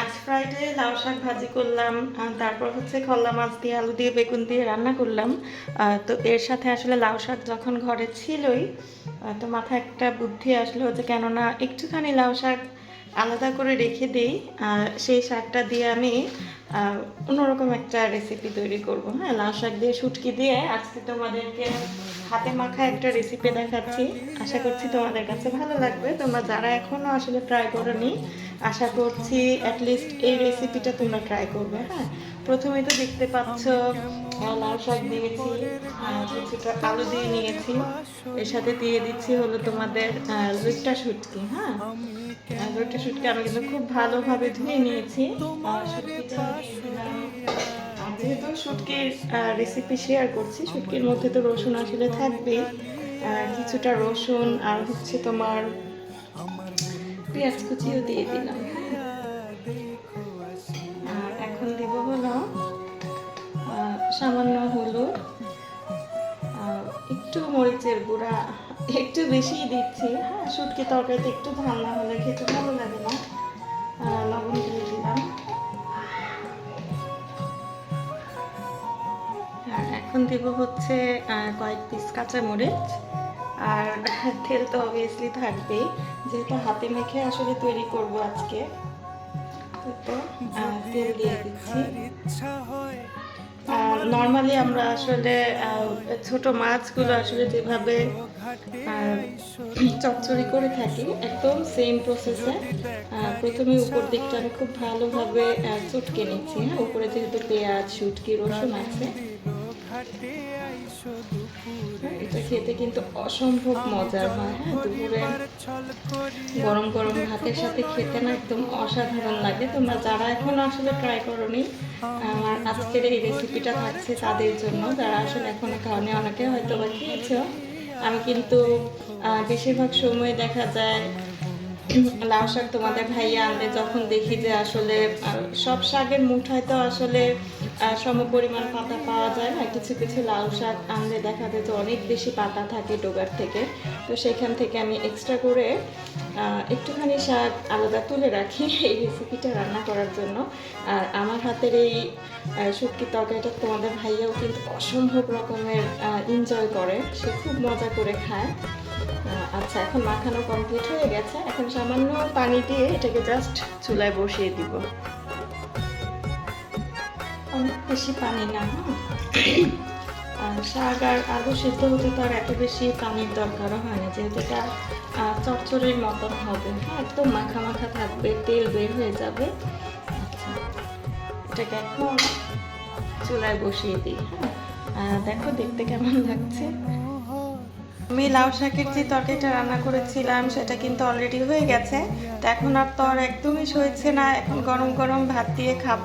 আজ ফ্রাইডে লাউ শাক ভাজি করলাম তারপর হচ্ছে খল্লা মাছ দিয়ে, আলু দিয়ে, বেগুন দিয়ে রান্না করলাম। তো এর সাথে আসলে লাউ শাক যখন ঘরে ছিলই তো মাথায় একটা বুদ্ধি আসলো যে কেননা একটুখানি লাউ শাক আলাদা করে রেখে দিই সেই শাকটা দিয়ে আমি অন্যরকম একটা রেসিপি তৈরি করব হ্যাঁ? লাউ শাক দিয়ে শুটকি দিয়ে আজকে তোমাদেরকে হাতে মাখা একটা রেসিপি দেখাচ্ছি। আশা করছি তোমাদের কাছে ভালো লাগবে। তোমরা যারা এখনও আসলে ট্রাই করোনি, আশা করছি অ্যাটলিস্ট এই রেসিপিটা তোমরা ট্রাই করবে হ্যাঁ? প্রথমে তো দেখতে পাচ্ছ লাউ শাক দিয়েছি কিছুটা আলু দিয়ে নিয়েছি। এর সাথে দিয়ে দিচ্ছি হলো তোমাদের লুটটা শুটকি হ্যাঁ? লুটটা শুটকি আমি কিন্তু খুব ভালোভাবে ধুয়ে নিয়েছি। শুটকিটা যেহেতু শুটকির রেসিপি শেয়ার করছি, শুটকির মধ্যে তো রসুন আসলে থাকবেই। কিছুটা রসুন আর হচ্ছে তোমার পেঁয়াজ কুচিও দিয়ে দিলাম। আর এখন দেব হলো সামান্য হলুদ। একটু মরিচের গুঁড়া, একটু বেশিই দিচ্ছি। হ্যাঁ শুটকি তরকারিতে একটু না হলে খেতে ভালো লাগে না। লবণ দিয়ে দিলাম। এখন দেব হচ্ছে কয়েক পিস কাঁচা মরিচ। আর তেল তো অবভিয়াসলি থাকবেই যেহেতু হাতে মেখে আসলে তৈরি করব আজকে। তো তেল দিয়ে দিচ্ছি। নর্মালি আমরা আসলে ছোট মাছগুলো আসলে যেভাবে আহ, চচ্চড়ি করে থাকি একদম সেম প্রসেসে প্রথমে উপর দিকটা আমি খুব ভালোভাবে চটকে নিচ্ছি হ্যাঁ? উপরে যেহেতু পেঁয়াজ শুটকি রসুন আছে এটা খেতে কিন্তু অসম্ভব মজার হয় হ্যাঁ দুপুরে গরম গরম ভাতের সাথে খেতে না একদম অসাধারণ লাগে। তোমরা যারা এখনও আসলে ট্রাই করোনি আমার আজকের এই রেসিপিটা থাকছে তাদের জন্য। যারা আসলে এখনও খাওয়ানি অনেকে হয়তো বা খেয়েছো। আমি কিন্তু বেশিরভাগ সময় দেখা যায় লাউ শাক তোমাদের ভাইয়া আনলে যখন দেখি যে আসলে সব শাকের মুঠায় তো আসলে সম পরিমাণ পাতা পাওয়া যায় না, কিছু কিছু লাউ শাক আনলে দেখা যায় যে অনেক বেশি পাতা থাকে ডোগার থেকে। তো সেখান থেকে আমি এক্সট্রা করে একটুখানি শাক আলাদা তুলে রাখি এই রেসিপিটা রান্না করার জন্য। আর আমার হাতের এই শুটকি তরকারিটা তোমাদের ভাইয়াও কিন্তু অসম্ভব রকমের এনজয় করে। সে খুব মজা করে খায়। আচ্ছা এখন মাখানো কমপ্লিট হয়ে গেছে। এখন সামান্য পানি দিয়ে এটাকে জাস্ট চুলায় বসিয়ে দিব। অনেক বেশি পানি না হ্যাঁ? শাক আর আলু সিদ্ধ হতে তো আর এত বেশি পানির দরকারও হয় না, যেহেতু এটা চচ্চড়ির মতন হবে হ্যাঁ? একদম মাখা মাখা থাকবে, তেল বের হয়ে যাবে। আচ্ছা এটাকে এখন চুলায় বসিয়ে দিই হ্যাঁ? দেখো দেখতে কেমন লাগছে। আমি লাউ শাকের যে তরকারিটা রান্না করেছিলাম, সেটা কিন্তু অলরেডি হয়ে গেছে। তো এখন আর তর একদমই সইছে না। এখন গরম গরম ভাত দিয়ে খাব।